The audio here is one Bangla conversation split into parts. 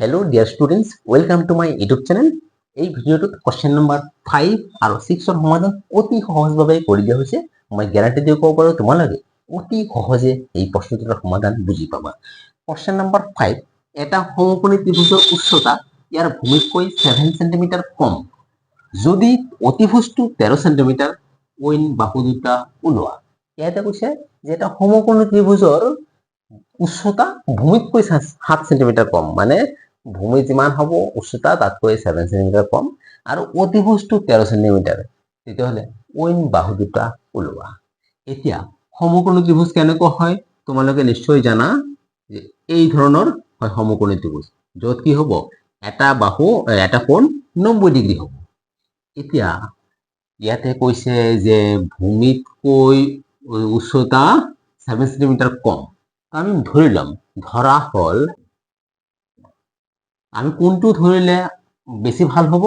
Hello' dear students welcome to my YouTube channel এই ভিডিঅ'টোত কুৱেশ্যন নম্বৰ ফাইভ আৰু ছিক্সৰ সমাধান অতি সহজভাৱে কৰি দিয়া হৈছে। মই গেৰাণ্টি দি ক'ব পাৰোঁ তোমালোকে অতি সহজে এই প্ৰশ্নটোৰ সমাধান বুজি পাবা। কুৱেশ্যন নম্বৰ ফাইভ এটা সমকোণী ত্ৰিভুজৰ উচ্চতা ইয়াৰ ভূমিতকৈ ছেভেন চেণ্টিমিটাৰ কম। যদি অতিভুজটো তেৰ চেণ্টিমিটাৰ ঐন বাহু দুটা ওলোৱা। ইয়াতে কৈছে যে এটা সমকোণী ত্ৰিভুজৰ উচ্চতা ভূমিতকৈ সাত চেণ্টিমিটাৰ কম। মানে ভূমি যিমান হ'ব উচ্চতা তাতকৈ ছেভেন চেণ্টিমিটাৰ কম আৰু অতিভুজটো তেৰ চেণ্টিমিটাৰ তেতিয়াহ'লে ঐন বাহু দুটা ওলোৱা। এতিয়া সমকোণী ত্ৰিভুজ কেনেকুৱা হয়? তোমালোকে নিশ্চয় জানা যে এই ধৰণৰ হয় সমকোণী ত্ৰিভুজ য'ত কি হ'ব? এটা বাহু, এটা কোণ নব্বৈ ডিগ্ৰী হ'ব। এতিয়া ইয়াতে কৈছে যে ভূমিতকৈ উচ্চতা ছেভেন চেণ্টিমিটাৰ কম। আমি ধৰি ল'ম, ধৰা হ'ল আমি কোনটো ধৰিলে বেছি ভালো হ'ব?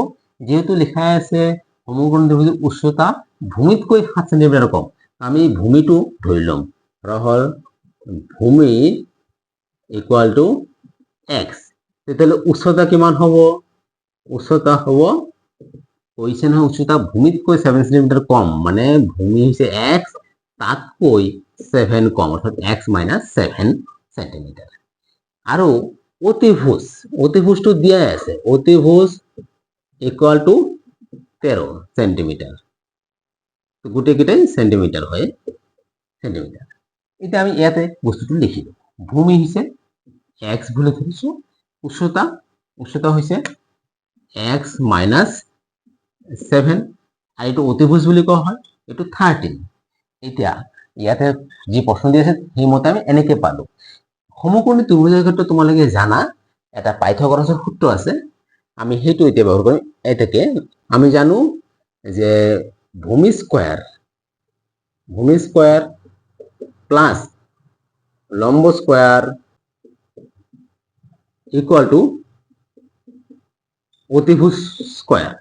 যিহেতু লিখাই আছে ত্ৰিভুজৰ উচ্চতা ভূমিতকৈ সাত চেণ্টিমিটাৰ কম। আমি ভূমিটো ধৰি ল'ম। ধৰা হ'ল ভূমি ইকুৱেল টু এক্স তেতিয়াহ'লে উচ্চতা কিমান হ'ব? উচ্চতা হ'ব, কৈছে নহয় উচ্চতা ভূমিতকৈ ছেভেন চেণ্টিমিটাৰ কম। মানে ভূমি হৈছে এক্স তাতকৈ ছেভেন কম। অৰ্থাৎ এক্স মাইনাছ ছেভেন চেণ্টিমিটাৰ আৰু অতিভুজ, অতিভুজটো দিয়াই আছে। অতিভুজ ইকুৱেল টু তেৰ চেণ্টিমিটাৰ গোটেইকেইটাই চেণ্টিমিটাৰ হয় চেণ্টিমিটাৰ এতিয়া আমি ইয়াতে বস্তুটো লিখিলো ভূমি হৈছে এক্স বুলি ধৰিছো, উচ্চতা উচ্চতা হৈছে এক্স মাইনাছ ছেভেন আৰু এইটো অতিভুজ বুলি কোৱা হয়, এইটো থাৰ্টিন এতিয়া ইয়াতে যি প্ৰশ্ন আছে, সেইমতে আমি এনেকে পালো। সমকোণী ত্ৰিভুজৰ ক্ষেত্ৰত তোমালোকে জানা, এটা পাইথাগোৰাছৰ সূত্ৰ আছে। আমি সেইটো এতিয়া ব্যৱহাৰ কৰিম। এতেকে আমি জানো যে ভূমি স্কোয়াৰ ভূমি স্কোয়াৰ প্লাস লম্ব স্কোয়ার ইকুয়াল টু অতিভুজ স্কোয়ার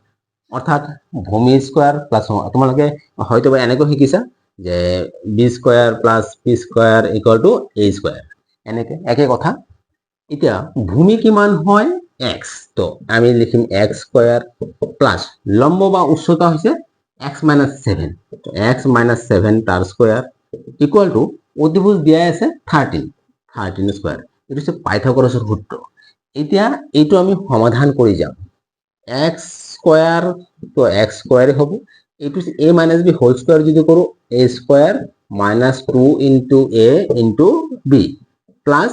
অর্থাৎ ভূমি স্কোয়ার প্লাস তোমালোকে হয়তো এনেকৈ শিকিছা যে B square plus P square equal to A square এনেকে, একে কথা। এতিয়া, ভূমি কিমান হয়? এক্স তো, আমি লিখিম এক্স স্কোয়ার প্লাস লম্ব বা উচ্চতা হৈছে X minus seven X minus seven তাৰ স্কোয়ার ইকুয়াল টু অতিভুজ দিয়াই আছে থাৰ্টিন থাৰ্টিন স্কোয়ার এইটো হৈছে পাইথাগোৰাছৰ সূত্ৰ। এতিয়া, এইটো আমি সমাধান কৰি যাম। এক্স স্কোয়ার তো এক্স স্কোয়ারে হ'ব। এইটো A minus B whole square যদি কৰোঁ A square minus two into A into B plus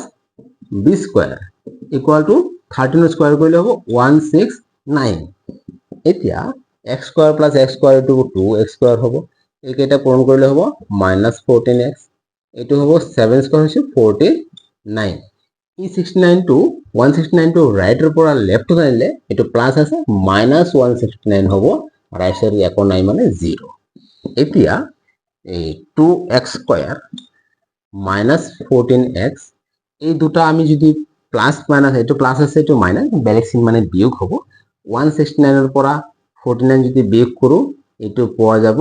B square equal to thirteen square কৰিলে হ'ব ওৱান ছিক্স নাইন এতিয়া X square plus X square এইটো টু এক্স স্কোয়ার হ'ব। এইকেইটা পূৰণ কৰিলে হ'ব মাইনাছ ফৰ্টিন এক্স এইটো হ'ব ছেভেন স্কোয়ার হৈছে ফৰ্টি নাইন ই ছিক্সটি নাইনটো ওৱান ছিক্সটি নাইনটো ৰাইটৰ পৰা লেফ্টত আনিলে এইটো প্লাছ আছে মাইনাছ ওৱান ছিক্সটি নাইন হ'ব ৰাইট চাইড একো নাই মানে জিৰ' এতিয়া এই two X square minus fourteen X এই দুটা আমি যদি প্লাছ মাইনাছ এইটো প্লাছ আছে এইটো মাইনাছ বেলেগ চিন মানে বিয়োগ হ'ব। ওৱান ছিক্সটি নাইনৰ পৰা ফৰ্টি নাইন যদি বিয়োগ কৰোঁ এইটো পোৱা যাব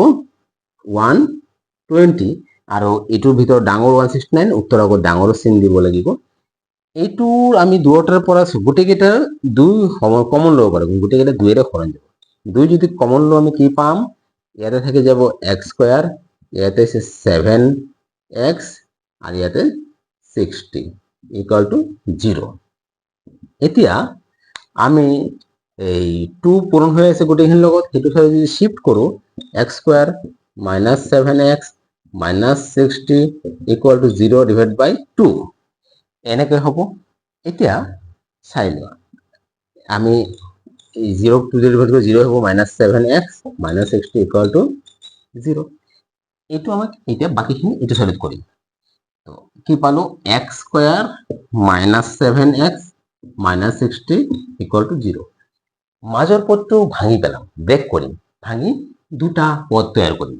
ওৱান টুৱেণ্টি আৰু এইটোৰ ভিতৰত ডাঙৰ ওৱান ছিক্সটি নাইন উত্তৰ আগত ডাঙৰ চিন দিব লাগিব। এইটোৰ আমি দুয়োটাৰ পৰা গোটেইকেইটাৰ দুই কমন ল'ব পাৰোঁ গোটেইকেইটা দুইৰে সলনি যাব। দুই যদি কমন লওঁ আমি কি পাম? ইয়াতে থাকি যাব এক্স স্কোয়াৰ ইয়াতে আছে ছেভেন এক্স আৰু ইয়াতে ছিক্সটি ইকুৱেল টু জিৰ' এতিয়া আমি এই টু পূৰণ হৈ আছে গোটেইখিনিৰ লগত, সেইটো চাই যদি শ্বিফ্ট কৰোঁ X square minus seven X minus sixty equal to zero' divide by two এনেকৈ হ'ব। এতিয়া চাই লোৱা। আমি জিৰ' টু ডিভাইড কৰি জিৰ' হ'ব minus seven X minus sixty equal to zero' এইটো আমাক এতিয়া বাকীখিনি এইটো চাইডত কৰিম। তো কি পালোঁ? X square minus seven X minus sixty equal to zero' মাজৰ পদটো ভাঙি পেলাম ব্ৰেক কৰিম ভাঙি দুটা পদ তৈয়াৰ কৰিম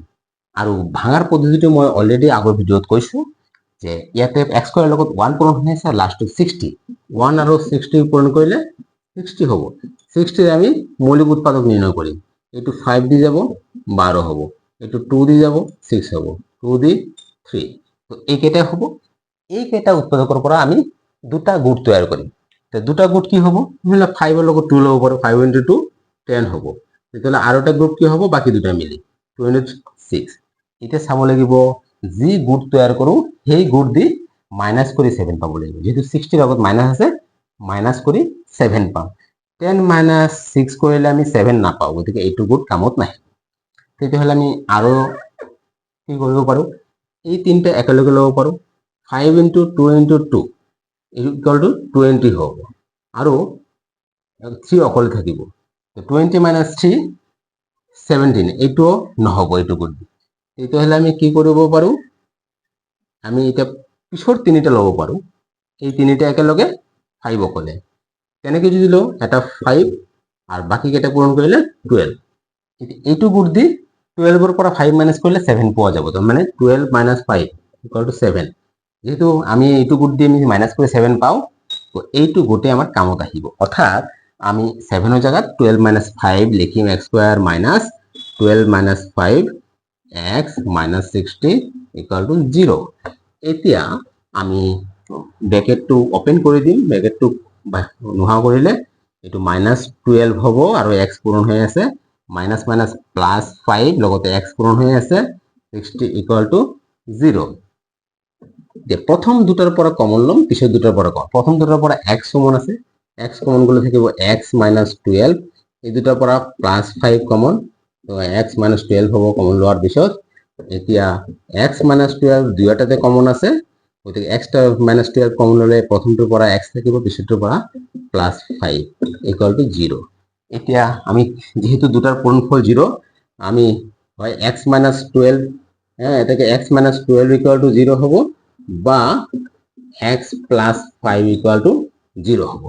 আৰু ভাঙাৰ পদ্ধতিটো মই অলৰেডি আগৰ ভিডিঅ'ত কৈছোঁ যে ইয়াতে এক্স স্কোয়াৰৰ লগত ওৱান পূৰণ হৈ আছে লাষ্টটো ছিক্সটি ওৱান আৰু ছিক্সটি পূৰণ কৰিলে ছিক্সটি হ'ব। ছিক্সটিৰ আমি মৌলিক উৎপাদক নিৰ্ণয় কৰিম। এইটো ফাইভ দি যাব, বাৰ হ'ব। এইটো টু দি যাব ছিক্স হ'ব। টু দি থ্ৰী তো এইকেইটাই হ'ব। এইকেইটা উৎপাদকৰ পৰা আমি দুটা গোট তৈয়াৰ কৰিম। দুটা গোট কি হ'ব? ফাইভৰ লগত টু ল'ব পাৰোঁ ফাইভ ইণ্টু টু টেন হ'ব। তেতিয়াহ'লে আৰু এটা গ্ৰুপ কি হ'ব? বাকী দুটা মিলি। টু ইণ্টু ছিক্স এতিয়া চাব লাগিব, যি গোট তৈয়াৰ কৰোঁ, সেই গোট দি মাইনাছ কৰি ছেভেন পাব লাগিব। যিহেতু ছিক্সটিৰ আগত মাইনাছ আছে মাইনাছ কৰি ছেভেন পাম। টেন মাইনাছ ছিক্স কৰিলে আমি ছেভেন নাপাওঁ, গতিকে এইটো গোট কামত নাহে। তেতিয়াহ'লে আমি আৰু কি কৰিব পাৰোঁ? এই তিনিটা একেলগে ল'ব পাৰোঁ five into two into two equal to twenty হ'ব। আৰু থ্ৰী অকল থাকিব। টুৱেণ্টি মাইনাছ থ্ৰী ছেভেণ্টিন এইটোও নহ'ব, এইটো দি তেতিয়াহ'লে আমি কি কৰিব পাৰোঁ? আমি এতিয়া পিছৰ তিনিটা ল'ব পাৰোঁ। এই তিনিটা একেলগে ফাইভ অকলে। তেনেকৈ যদি লওঁ, এটা ফাইভ আৰু বাকীকেইটা পূৰণ কৰিলে টুৱেল্ভ এইটো গুড দি টুৱেল্ভৰ পৰা ফাইভ মাইনাছ কৰিলে ছেভেন পোৱা যাব। তাৰমানে twelve minus five equal to seven যিহেতু আমি এইটো গোট দি আমি মাইনাছ কৰি ছেভেন পাওঁ, তো এইটো গোটেই আমাৰ কামত আহিব। অৰ্থাৎ আমি ছেভেনৰ জেগাত টুৱেল্ভ মাইনাছ ফাইভ লিখিম X square minus twelve minus five X minus sixty equal to zero' এতিয়া আমি ব্ৰেকেটটো অ'পেন কৰি দিম। ব্ৰেকেটটো নোহোৱা কৰিলে এইটো মাইনাছ টুৱেল্ভ হ'ব আৰু এক্স পূৰণ হৈ আছে। মাইনাছ মাইনাছ প্লাছ ফাইভ লগতে এক্স পূৰণ হৈ আছে ছিক্সটি ইকুৱেল টু জিৰ' এতিয়া প্ৰথম দুটাৰ পৰা কমন ল'ম, পিছত দুটাৰ পৰা কম প্ৰথম দুটাৰ পৰা এক্স কমন আছে এক্স কমন গ'লে থাকিব এক্স মাইনাছ টুৱেল্ভ এই দুটাৰ পৰা প্লাছ ফাইভ কমন তো এক্স মাইনাছ টুৱেল্ভ হ'ব কমন লোৱাৰ পিছত, এতিয়া এক্স মাইনাছ টুৱেল্ভ দুয়োটাতে কমন আছে, গতিকে এক্স মাইনাছ টুৱেল্ভ কমন ল'লে প্ৰথমটোৰ পৰা এক্স থাকিব, পিছৰটোৰ পৰা plus five equal to zero' এতিয়া আমি যিহেতু দুটাৰ পূৰণফল জিৰ' আমি হয় এক্স মাইনাছ টুৱেল্ভ এটাকে x minus twelve equal to zero' হ'ব বা x plus five equal to zero' হ'ব।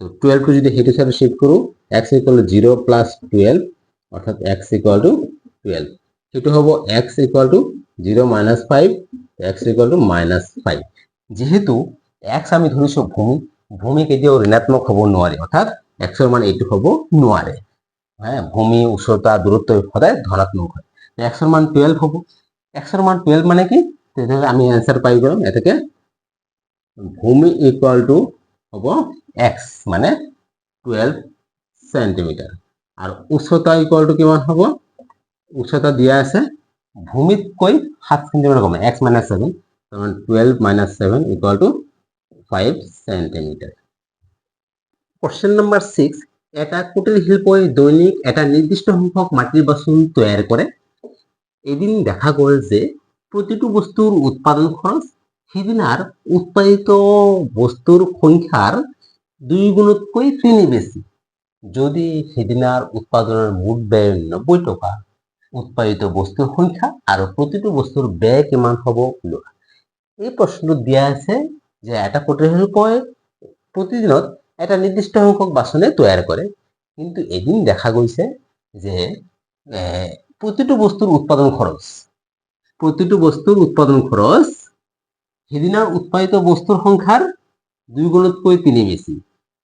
তো টুৱেল্ভটো যদি সেইটো চাইডে চিফ্ট কৰোঁ x equal to zero' plus twelve অৰ্থাৎ এক্স ইকুৱেল টু টুৱেল্ভ সেইটো হ'ব x equal to zero' minus five x equal to minus five যিহেতু এক্স আমি ধৰিছোঁ ভূমি ভূমি কেতিয়াও ঋণাত্মক হ'ব নোৱাৰে, অৰ্থাৎ এক্সৰ মান এইটো হ'ব নোৱাৰে। হ্যাঁ ভূমি উচ্চতা দূৰত্ব সদায় ধনাত্মক হয়। এক্সৰ মান টুৱেল্ভ হ'ব। এক্সৰ মান টুৱেল্ভ মানে কি আমি এনচাৰ পাই গ'ম এটাকে ভূমি ইকুৱেল টু হ'ব এক্স মানে টুৱেল্ভ চেণ্টিমিটাৰ আৰু উচ্চতা ইকুৱেল টু কিমান হ'ব? উচ্চতা দিয়া আছে, ভূমিতকৈ সাত চেণ্টিমিটাৰ কমে। এক্স মাইনাছ ছেভেন তাৰমানে twelve minus seven equal to five centimetre question number six এটা কুটিৰ শিল্পই দৈনিক এটা নিৰ্দিষ্ট সংখ্যক মাটিৰ বাচন তৈয়াৰ কৰে এদিন দেখা গ'ল যে প্ৰতিটো বস্তুৰ উৎপাদন খৰচ সিদিনাৰ উৎপাদিত বস্তুৰ সংখ্যাৰ দুই গুণতকৈ তিনি বেছি যদি সিদিনাৰ উৎপাদনৰ মুঠ ব্যয় নব্বৈ টকা, উৎপাদিত বস্তুৰ সংখ্যা আৰু প্ৰতিটো বস্তুৰ ব্যয় কিমান হ'ব এই প্ৰশ্নটোত দিয়া আছে যে এটা কুটিৰ শিল্পই প্ৰতিদিনত এটা নিৰ্দিষ্ট সংখ্যক বাচনে তৈয়াৰ কৰে কিন্তু এদিন দেখা গৈছে যে প্ৰতিটো বস্তুৰ উৎপাদন খৰচ প্ৰতিটো বস্তুৰ উৎপাদন খৰচ সিদিনাৰ উৎপাদিত বস্তুৰ সংখ্যাৰ দুই গুণতকৈ তিনি বেছি।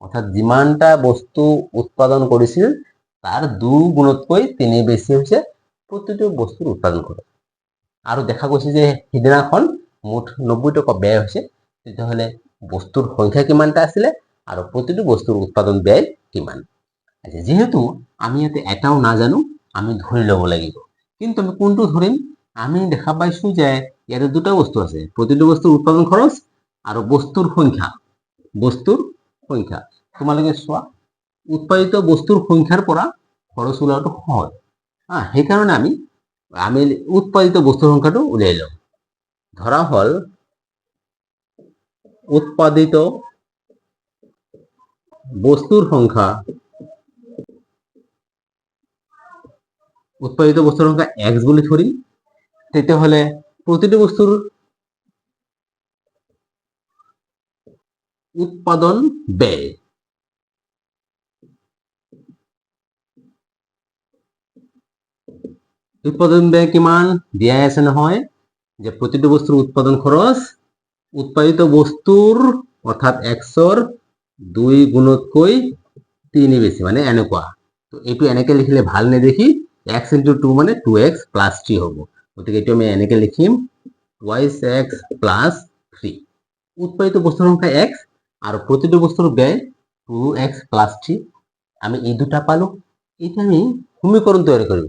অৰ্থাৎ যিমানটা বস্তু উৎপাদন কৰিছিল, তাৰ দুই গুণতকৈ তিনি বেছি হৈছে প্ৰতিটো বস্তুৰ উৎপাদন খৰচ। আৰু দেখা গৈছে যে সিদিনাখন মুঠ নব্বৈ টকা ব্যয় হৈছে। তেতিয়াহ'লে বস্তুৰ সংখ্যা কিমানটা আছিলে? আৰু প্ৰতিটো বস্তুৰ উৎপাদন ব্যয় কিমান। আচ্ছা যিহেতু আমি ইয়াতে এটাও নাজানো, আমি ধৰি ল'ব লাগিব। কিন্তু আমি কোনটো ধৰিম? আমি দেখা পাইছো যে ইয়াতে দুটা বস্তু আছে। প্ৰতিটো বস্তুৰ উৎপাদন খৰচ আৰু বস্তুৰ সংখ্যা। বস্তুৰ সংখ্যা। তোমালোকে চোৱা, উৎপাদিত বস্তুৰ সংখ্যাৰ পৰা খৰচ ওলোৱাটো সহজ। হা সেইকাৰণে আমি আমি উৎপাদিত বস্তুৰ সংখ্যাটো উলিয়াই লওঁ। ধৰা হ'ল, উৎপাদিত বস্তুৰ সংখ্যা, উৎপাদিত বস্তুৰ সংখ্যা এক্স বুলি ধৰিম তেতিয়াহ'লে প্ৰতিটো বস্তুৰ উৎপাদন ব্যয়। উৎপাদন ব্যয় কিমান দিয়াই আছে নহয় যে প্ৰতিটো বস্তুৰ উৎপাদন খৰচ উৎপাদিত বস্তুৰ অৰ্থাৎ এক্সৰ দুই গুণতকৈ তিনি বেছি মানে এনেকুৱা তো এইটো এনেকে লিখিলে ভালো নেদেখি এক্স ইন্টু টু মানে টু এক্স প্লাছ থ্ৰী হ'ব। গতিকে এইটো আমি এনেকে লিখিম টুৱাইছ এক্স প্লাছ থ্ৰী উৎপাদিত বস্তুৰ সংখ্যা এক্স আৰু প্ৰতিটো বস্তুৰ ব্যয় টু এক্স প্লাস থ্রি আমি এই দুটা পালো এটা আমি সমীকরণ তৈরি কৰিম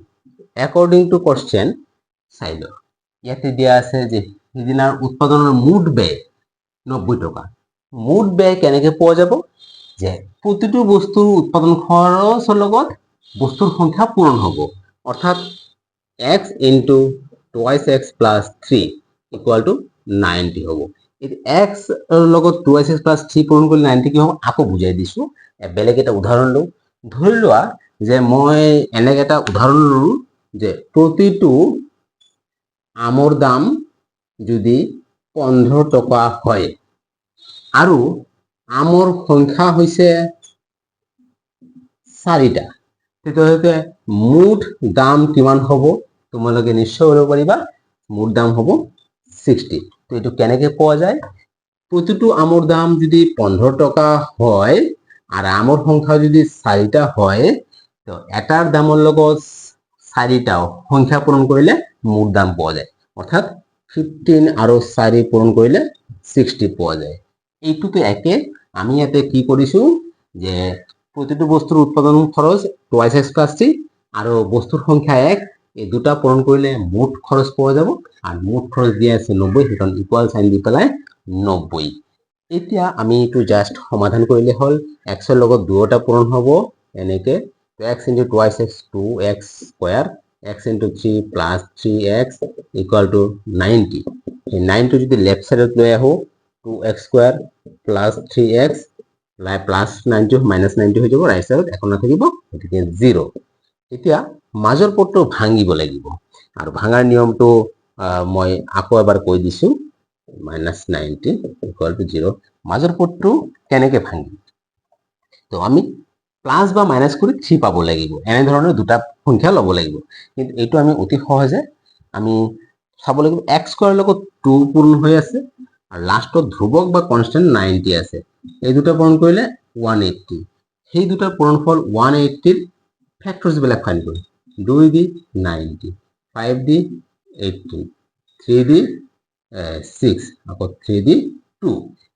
অ্যাকর্ডিং টু কোশ্চেন চাই ইয়াতে দিয়া আছে যে সিদিনাৰ উৎপাদনৰ মুঠ ব্যয় নব্বৈ টকা। মুঠ ব্যয় কেনেকে পোৱা যাব? যে প্ৰতিটো বস্তুৰ উৎপাদন খৰচৰ লগত বস্তুৰ সংখ্যা পূৰণ হ'ব। অৰ্থাৎ x into twice x plus three equal to ninety হ'ব। এক্স লগত টুৱাইছ এক্স প্লাছ থ্ৰী পূৰণ কৰিলে নাইণ্টি কি হ'ব? আকৌ বুজাই দিছোঁ। বেলেগ এটা উদাহৰণ লওঁ। ধৰি লোৱা যে মই এনেকে এটা উদাহৰণ ল'লোঁ যে প্ৰতিটো আমৰ দাম যদি পোন্ধৰ টকা হয় আৰু আমৰ সংখ্যা হৈছে চাৰিটা। তেতিয়াহ'লে মুঠ দাম কিমান হ'ব? তোমালোকে নিশ্চয় কৰিব পাৰিবা। মুঠ দাম হ'ব ছিক্সটি। তো এইটো কেনেকে পোৱা যায়? প্ৰতিটো আমৰ দাম যদি পোন্ধৰ টকা হয় আৰু আমৰ সংখ্যা যদি চাৰিটা হয়, তো এটাৰ দামৰ লগত চাৰিটা সংখ্যা পূৰণ কৰিলে মুঠ দাম পোৱা যায়। অৰ্থাৎ ফিফটিন আৰু চাৰি পূৰণ কৰিলে ছিক্সটি পোৱা যায়। এইটোতো একে। আমি ইয়াতে কি কৰিছোঁ যে প্ৰতিটো বস্তুৰ উৎপাদন খৰচ টুৱাইছ এক্স প্লাছ থ্ৰী আৰু বস্তুৰ সংখ্যা এক, এই দুটা পূৰণ কৰিলে মুঠ খৰচ পোৱা যাব। আৰু মুঠ খৰচ দিয়া আছে নব্বৈ সেইকাৰণে ইকুৱেল চাইন দি পেলাই নব্বৈ এতিয়া আমি এইটো জাষ্ট সমাধান কৰিলে হ'ল এক্সৰ লগত দুয়োটা পূৰণ হ'ব, এনেকে x into twice x two x square x into three plus three x equal to ninety এই নাইনটো যদি লেফ্ট চাইডত লৈ আহোঁ two x square plus three x plus ninety minus ninety হৈ যাব ৰাইট চাইডত একো নাথাকিব গতিকে জিৰ' এতিয়া মাজৰ পদটো ভাঙিব লাগিব। আৰু ভাঙাৰ নিয়মটো মই আকৌ এবাৰ কৈ দিছোঁ minus ninety equal to zero' মাজৰ পদটো কেনেকে ভাঙিম? তো আমি প্লাছ বা মাইনাছ কৰি থ্ৰী পাব লাগিব। এনেধৰণৰ দুটা সংখ্যা ল'ব লাগিব। কিন্তু এইটো আমি অতি সহজে, আমি চাব লাগিব এক্স স্কোৱাৰৰ লগত টু পূৰণ হৈ আছে। আৰু লাষ্টত ধ্ৰুৱক বা কনষ্টেণ্ট নাইণ্টি আছে। এই দুটা পূৰণ কৰিলে ওৱান এইট্টি সেই দুটাৰ পূৰণফল ওৱান এইট্টিৰ ফেক্টৰ্ছবিলাক ফাইন কৰিম দুই দি নাইণ্টি ফাইভ দি এইট্টি থ্ৰী দি ছিক্স আকৌ থ্ৰী দি টু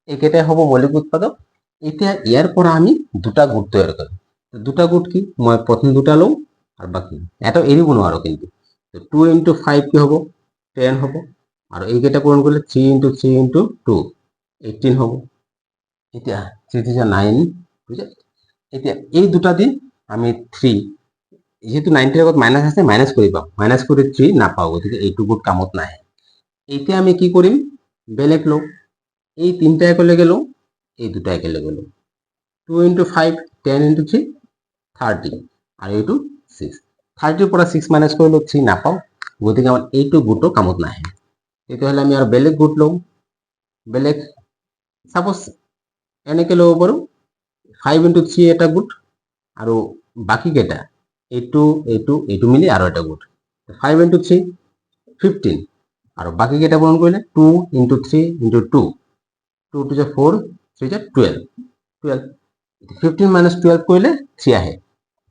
এইকেইটাই হ'ব মৌলিক উৎপাদক। এতিয়া ইয়াৰ পৰা আমি দুটা গোট তৈয়াৰ কৰিম দুটা গোট কি? মই প্ৰথম দুটা লওঁ আৰু বাকী। এটা এৰিব নোৱাৰোঁ কিন্তু। টু ইণ্টু ফাইভ কি হ'ব? টেন হ'ব। আৰু এইকেইটা পূৰণ কৰিলে three into three into two eighteen হ'ব। এতিয়া থ্ৰী থ্ৰী নাইন বুজিছে এতিয়া এই দুটা দি আমি থ্ৰী যিহেতু নাইনটিৰ আগত মাইনাছ আছে মাইনাছ কৰি পাম মাইনাছ কৰি থ্ৰী নাপাওঁ গতিকে এইটো গোট কামত নাহে এতিয়া আমি কি কৰিম বেলেগ লওঁ এই তিনিটা একেলগে লওঁ এই দুটা একেলগে লওঁ two into five ten into three thirty আৰু এইটো ছিক্স থাৰ্টিৰ পৰা ছিক্স মাইনাছ কৰিলেও থ্ৰী নাপাওঁ গতিকে আমাৰ এইটো গোটো কামত নাহে তেতিয়াহ'লে আমি আৰু বেলেগ গোট লওঁ। বেলেগ চাপ'জ এনেকে ল'ব পাৰোঁ ফাইভ ইণ্টু থ্ৰী এটা গোট আৰু বাকীকেইটা এইটো এইটো এইটো মিলি আৰু এটা গোট। ফাইভ ইণ্টু থ্ৰী ফিফটিন আৰু বাকীকেইটা পূৰণ কৰিলে two into three into two two two যে ফ'ৰ থ্ৰী যে twelve twelve fifteen minus twelve কৰিলে থ্ৰী আহে।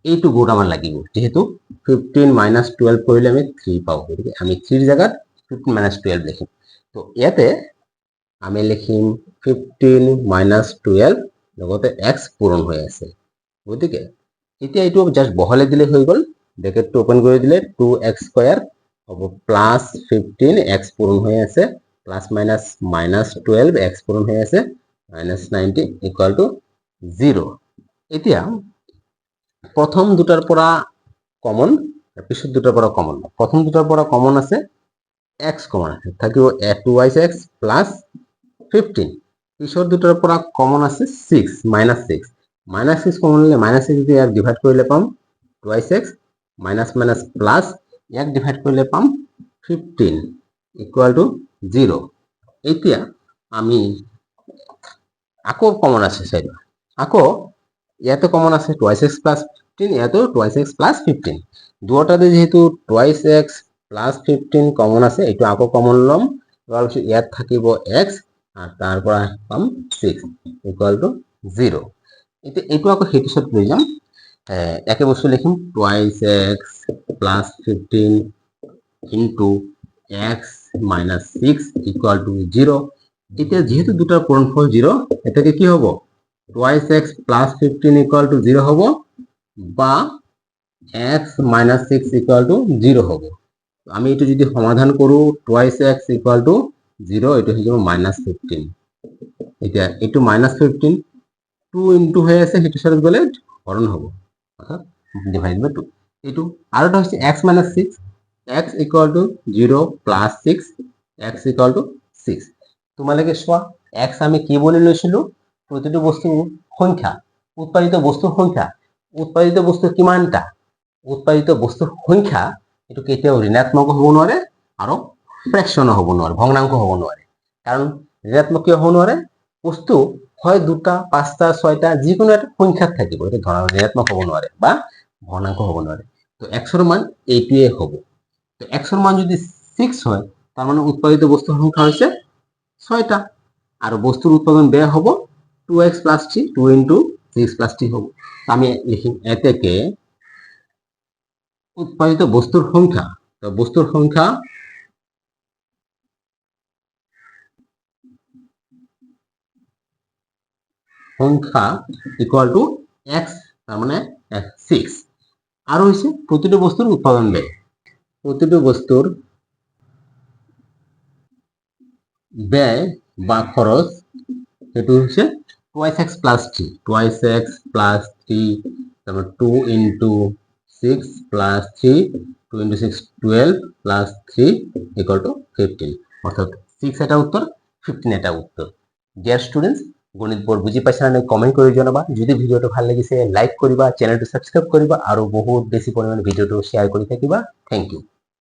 এইটো গোট আমাৰ লাগিব, যিহেতু ফিফটিন মাইনাছ টুৱেল্ভ কৰিলে আমি থ্ৰী পাওঁ। গতিকে আমি থ্ৰীৰ জেগাত ফিফটিন মাইনাছ টুৱেল্ভ লিখিম তো ইয়াতে আমি লিখিম ফিফটিন মাইনাছ টুৱেল্ভ লগতে এক্স পূৰণ হৈ আছে। গতিকে, এতিয়া এইটো জাষ্ট বহলাই দিলে হৈ গ'ল। ব্ৰেকেটটো অ'পেন কৰি দিলে টু এক্স স্কুৱেৰ হ'ব প্লাছ ফিফটিন এক্স পূৰণ হৈ আছে plus minus minus twelve x পূৰণ হৈ আছে minus ninety equal to zero' এতিয়া, প্ৰথম দুটাৰ পৰা কমন পিছত দুটাৰ পৰা কমন প্ৰথম দুটাৰ পৰা কমন আছে এক্স কমন আছে, থাকিব twice x plus fifteen পিছৰ দুটাৰ পৰা কমন আছে? Six minus six minus six common হ'লে মাইনাছ ছিক্স দি ইয়াক ডিভাইড কৰিলে পাম twice x minus minus plus ইয়াক ডিভাইড কৰিলে পাম ফিফটিন ইকুৱেল টু জিৰ' এতিয়া আমি আকৌ কমন আছে চাইড আকৌ, ইয়াতে কমন আছে টুৱাইছ এক্স প্লাছ ফিফটিন ইয়াতো টুৱাইছ এক্স প্লাছ ফিফটিন দুয়োটাতে যিহেতু twice x plus fifteen common আছে, এইটো আকৌ কমন ল'ম। লোৱাৰ পিছত ইয়াত থাকিব এক্স আৰু তাৰ পৰা পাম ছিক্স ইকুৱেল টু জিৰ' এতিয়া এইটো আকৌ সেইটো চত লৈ যাম। একে বস্তু লিখিম twice x plus fifteen into x minus six equal to zero' এতিয়া যিহেতু দুটাৰ পূৰণফল জিৰ' এটাকে কি হ'ব? Twice x plus fifteen equal to zero হব, বা x minus six equal to zero হব। আমি এইটো যদি সমাধান কৰোঁ twice x equal to zero' এইটো হৈ যাব মাইনাছ ফিফটিন এতিয়া এইটো মাইনাছ ফিফটিন টু ইনটু হৈ আছে সেইটো চাইডত গ'লে হৰণ হ'ব অৰ্থাৎ ডিভাইড বাই টু এইটো আৰু এটা হৈছে x minus six x equal to zero' plus six x equal to six তোমালোকে চোৱা এক্স আমি কি বুলি লৈছিলোঁ? প্ৰতিটো বস্তুৰ সংখ্যা, উৎপাদিত বস্তুৰ সংখ্যা। উৎপাদিত বস্তু কিমানটা? উৎপাদিত বস্তুৰ সংখ্যা এইটো কেতিয়াও ঋণাত্মক হ'ব নোৱাৰে আৰু ফ্ৰেকশ্যনো হ'ব নোৱাৰে ভগ্নাংশ হ'ব নোৱাৰে। কাৰণ ঋণাত্মক কিয় হ'ব নোৱাৰে? বস্তু হয় দুটা, পাঁচটা, ছয়টা, যিকোনো এটা সংখ্যাত থাকিব এইটো ধৰা ঋণাত্মক হ'ব নোৱাৰে বা ভগ্নাংশ হ'ব নোৱাৰে। তো এক্সৰ মান এইটোৱে হ'ব। তো এক্সৰ মান যদি ছিক্স হয়, তাৰমানে উৎপাদিত বস্তুৰ সংখ্যা হৈছে ছয়টা। আৰু বস্তুৰ উৎপাদন বেয়া হ'ব two x plus three two into six plus three হ'ব। আমি লিখিম এতেকে উৎপাদিত বস্তুৰ সংখ্যা। তো বস্তুৰ সংখ্যা সংখ্যা ইকুয়াল টু এক্স তাৰমানে ছিক্স আৰু হৈছে প্ৰতিটো বস্তুৰ উৎপাদন ব্যয়। প্ৰতিটো বস্তুৰ ব্যয় বা খৰচ সেইটো হৈছে twice x plus three twice x plus three তাৰমানে two into six plus three two into six twelve plus three equal to fifteen অৰ্থাৎ ছিক্স এটা উত্তৰ ফিফটিন এটা উত্তৰ স্টুডেন্টস গণিত গণিতবোৰ বুজি পাইছা নে কমেণ্ট কৰি জনাবা। যদি ভিডিঅ'টো ভালো লাগিছে লাইক কৰিবা চেনেলটো সাবস্ক্রাইব কৰিবা আৰু বহুত বেছি পৰিমাণে ভিডিঅ'টো শ্বেয়াৰ কৰি থাকিবা। Thank you